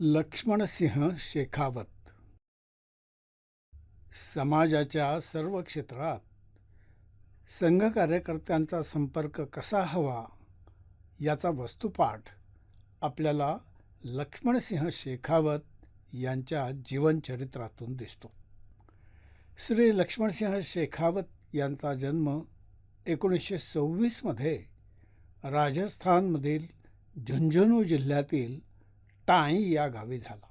लक्ष्मणसिंह शेखावत. समाजाच्या सर्व क्षेत्रात संघ कार्यकर्त्यांचा संपर्क कसा हवा याचा वस्तुपाठ आपल्याला लक्ष्मणसिंह शेखावत यांच्या जीवनचरित्रातून दिसतो. श्री लक्ष्मणसिंह शेखावत यांचा जन्म एकोणीसशे सव्वीसमध्ये राजस्थानमधील झुंझुनू जिल्ह्यातील टाई या गावी झाला.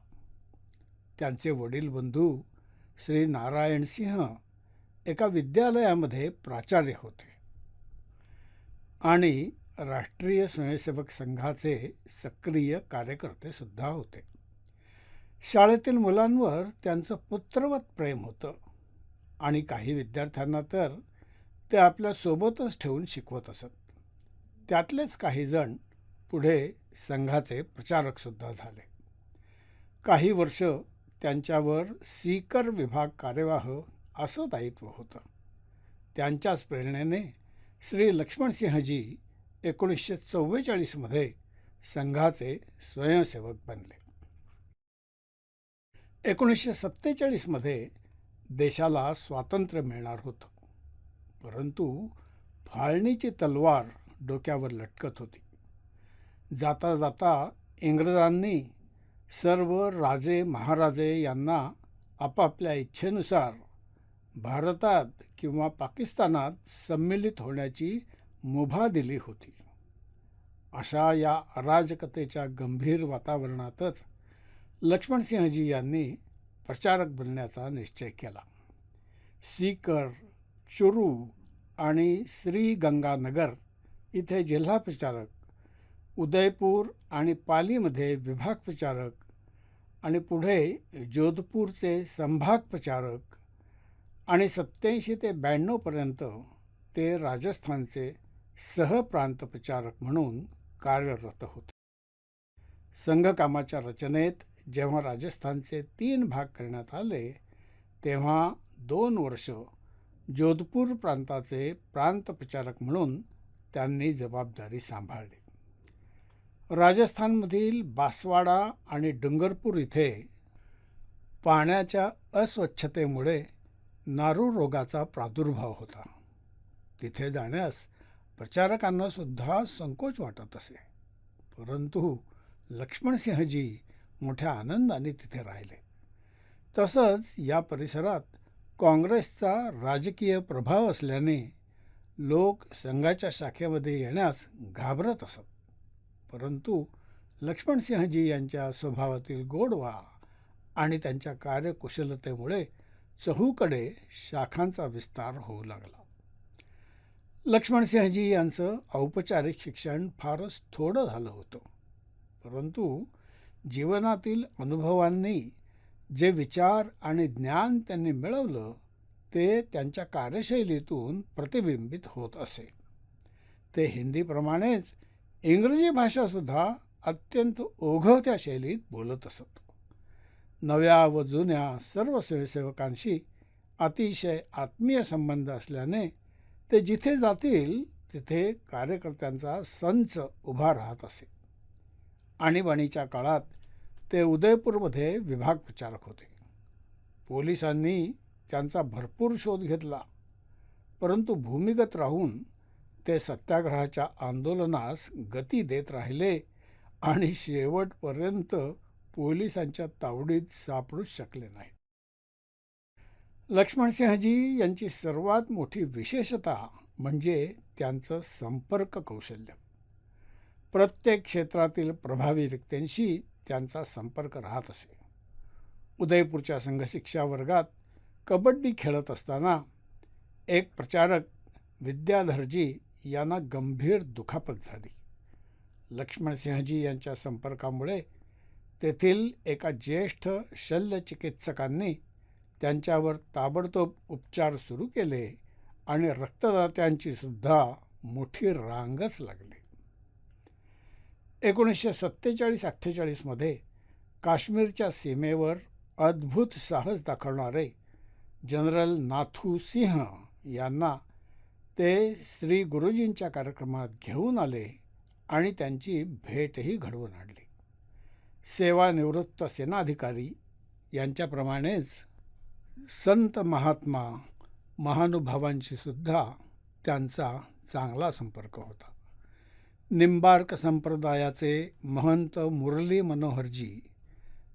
त्यांचे वडील बंधू श्री नारायण सिंह एका विद्यालयामध्ये प्राचार्य होते. आणि राष्ट्रीय स्वयंसेवक संघाचे सक्रिय कार्यकर्ते सुद्धा होते. शाळेतील मुलांवर त्यांचं पुत्रवत प्रेम होतं. आणि काही विद्यार्थ्यांना तर ते आपल्या सोबतच ठेवून शिकवत असत. त्यातलेच काही जण पुढे संघाचे प्रचारकसुद्धा झाले. काही वर्ष त्यांच्यावर सीकर विभाग कार्यवाह असं दायित्व होतं. त्यांच्याच प्रेरणेने श्री लक्ष्मणसिंहजी एकोणीसशे चव्वेचाळीसमध्ये संघाचे स्वयंसेवक बनले. एकोणीसशे सत्तेचाळीसमध्ये देशाला स्वातंत्र्य मिळणार होतं. परंतु फाळणीची तलवार डोक्यावर लटकत होती. जाता जाता इंग्रजांनी सर्व राजे महाराजे यांना आपापल्या इच्छेनुसार भारतात किंवा पाकिस्तानात संमिलित होण्याची मुभा दिली होती. अशा या अराजकतेच्या गंभीर वातावरणातच लक्ष्मणसिंहजी यांनी प्रचारक बनण्याचा निश्चय केला. सीकर चुरू आणि श्रीगंगानगर इथे जिल्हा प्रचारक उदयपूर आणि पालीमध्ये विभाग प्रचारक आणि पुढे जोधपूरचे संभाग प्रचारक आणि सत्याऐंशी ते ब्याण्णवपर्यंत ते राजस्थानचे सहप्रांत प्रचारक म्हणून कार्यरत होते. संघकामाच्या रचनेत जेव्हा राजस्थानचे तीन भाग करण्यात आले तेव्हा दोन वर्ष जोधपूर प्रांताचे प्रांत प्रचारक म्हणून त्यांनी जबाबदारी सांभाळली. राजस्थानमधील बासवाडा आणि डुंगरपूर इथे पाण्याच्या अस्वच्छतेमुळे नारू रोगाचा प्रादुर्भाव होता. तिथे जाण्यास प्रचारकांनासुद्धा संकोच वाटत असे. परंतु लक्ष्मणसिंहजी मोठ्या आनंदाने तिथे राहिले. तसंच या परिसरात काँग्रेसचा राजकीय प्रभाव असल्याने लोक संघाच्या शाखेमध्ये येण्यास घाबरत असत. परंतु लक्ष्मणसिंहजी यांच्या स्वभावातील गोडवा आणि त्यांच्या कार्यकुशलतेमुळे चहूकडे शाखांचा विस्तार होऊ लागला. लक्ष्मणसिंहजी यांचं औपचारिक शिक्षण फारच थोडं झालं होतं. परंतु जीवनातील अनुभवांनी जे विचार आणि ज्ञान त्यांनी मिळवलं ते त्यांच्या कार्यशैलीतून प्रतिबिंबित होत असे. ते हिंदीप्रमाणेच इंग्रजी भाषासुद्धा अत्यंत ओघवत्या शैलीत बोलत असत. नव्या व जुन्या सर्व स्वयंसेवकांशी अतिशय आत्मीय संबंध असल्याने ते जिथे जातील तिथे कार्यकर्त्यांचा संच उभा राहत असे. आणीबाणीच्या काळात ते उदयपूरमध्ये विभाग प्रचारक होते. पोलिसांनी त्यांचा भरपूर शोध घेतला परंतु भूमिगत राहून ते सत्याग्रहाच्या आंदोलनास गती देत राहिले आणि शेवटपर्यंत पोलिसांच्या तावडीत सापडू शकले नाहीत. लक्ष्मणसिंहजी यांची सर्वात मोठी विशेषता म्हणजे त्यांचं संपर्क कौशल्य. प्रत्येक क्षेत्रातील प्रभावी व्यक्तींशी त्यांचा संपर्क राहत असे. उदयपूरच्या संघशिक्षा वर्गात कबड्डी खेळत असताना एक प्रचारक विद्याधरजी यांना गंभीर दुखापत झाली. लक्ष्मणसिंहजी यांच्या संपर्कामुळे तेथील एका ज्येष्ठ शल्यचिकित्सकांनी त्यांच्यावर ताबडतोब उपचार सुरू केले आणि रक्तदात्यांची सुद्धा मोठी रांगच लागली. एकोणीसशे सत्तेचाळीस अठ्ठेचाळीसमध्ये काश्मीरच्या सीमेवर अद्भुत साहस दाखवणारे जनरल नाथू सिंह यांना ते श्री गुरुजींच्या कार्यक्रमात घेऊन आले आणि त्यांची भेटही घडवून आणली. सेवानिवृत्त सेनाधिकारी यांच्याप्रमाणेच संत महात्मा महानुभावांशी सुद्धा त्यांचा चांगला संपर्क होता. निंबार्क संप्रदायाचे महंत मुरली मनोहरजी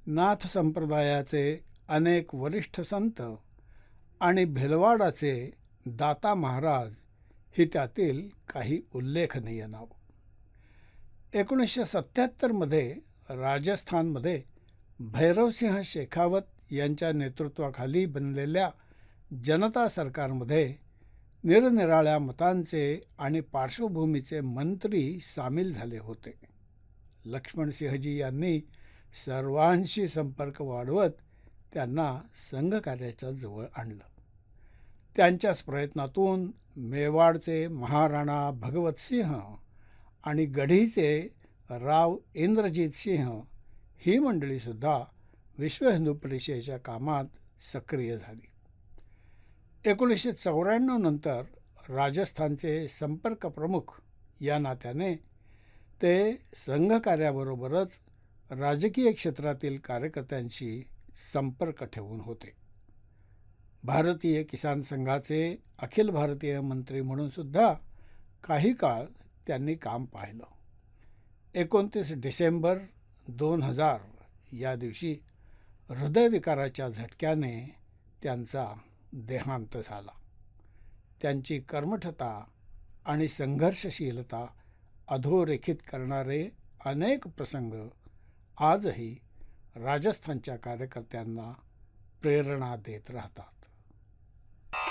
नाथ संप्रदायाचे अनेक वरिष्ठ संत आणि भिलवाडाचे दाता महाराज ही त्यातील काही उल्लेखनीय नाव. एकोणीसशे सत्त्याहत्तरमध्ये राजस्थानमध्ये भैरवसिंह शेखावत यांच्या नेतृत्वाखाली बनलेल्या जनता सरकारमध्ये निरनिराळ्या मतांचे आणि पार्श्वभूमीचे मंत्री सामील झाले होते. लक्ष्मणसिंहजी यांनी सर्वांशी संपर्क वाढवत त्यांना संघकार्याच्या जवळ आणलं. त्यांच्याच प्रयत्नातून मेवाडचे महाराणा भगवत सिंह आणि गढीचे राव इंद्रजित सिंह ही मंडळीसुद्धा विश्व हिंदू परिषदेच्या कामात सक्रिय झाली. एकोणीसशे चौऱ्याण्णव नंतर राजस्थानचे संपर्क प्रमुख या नात्याने ते संघकार्याबरोबरच राजकीय क्षेत्रातील कार्यकर्त्यांशी संपर्क ठेवून होते. भारतीय किसान संघाचे अखिल भारतीय मंत्री म्हणून सुद्धा काही काळ त्यांनी काम पाहिलं. एकोणतीस डिसेंबर दोन हजार या दिवशी हृदयविकाराच्या झटक्याने त्यांचा देहांत झाला. त्यांची कर्मठता आणि संघर्षशीलता अधोरेखित करणारे अनेक प्रसंग आजही राजस्थानच्या कार्यकर्त्यांना प्रेरणा देत राहतात.